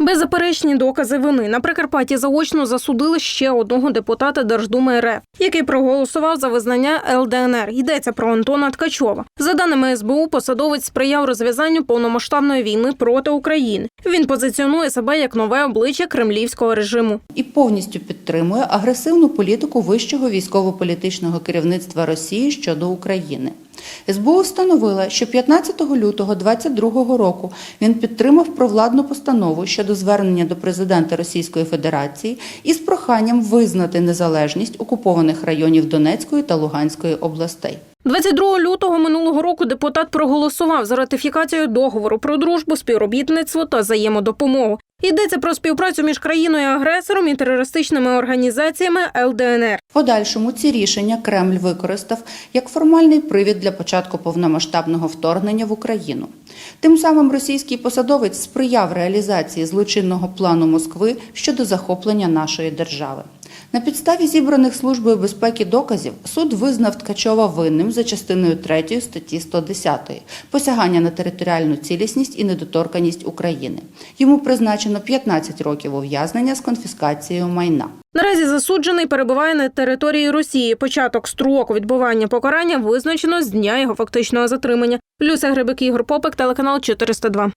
Беззаперечні докази вини на Прикарпатті заочно засудили ще одного депутата Держдуми РФ, який проголосував за визнання ЛДНР. Йдеться про Антона Ткачова. За даними СБУ, посадовець сприяв розв'язанню повномасштабної війни проти України. Він позиціонує себе як нове обличчя кремлівського режиму. і повністю підтримує агресивну політику вищого військово-політичного керівництва Росії щодо України. СБУ встановила, що 15 лютого 2022 року він підтримав провладну постанову щодо звернення до президента Російської Федерації із проханням визнати незалежність окупованих районів Донецької та Луганської областей. 22 лютого минулого року депутат проголосував за ратифікацію договору про дружбу, співробітництво та взаємодопомогу. Йдеться про співпрацю між країною-агресором і терористичними організаціями ЛДНР. Подальшому ці рішення Кремль використав як формальний привід для початку повномасштабного вторгнення в Україну. Тим самим російський посадовець сприяв реалізації злочинного плану Москви щодо захоплення нашої держави. На підставі зібраних Службою безпеки доказів суд визнав Ткачова винним за частиною 3 статті 110 посягання на територіальну цілісність і недоторканість України. Йому призначено 15 років ув'язнення з конфіскацією майна. Наразі засуджений перебуває на території Росії. Початок строку відбування покарання визначено з дня його фактичного затримання. Люся Грибик, Ігор Попик, телеканал 402.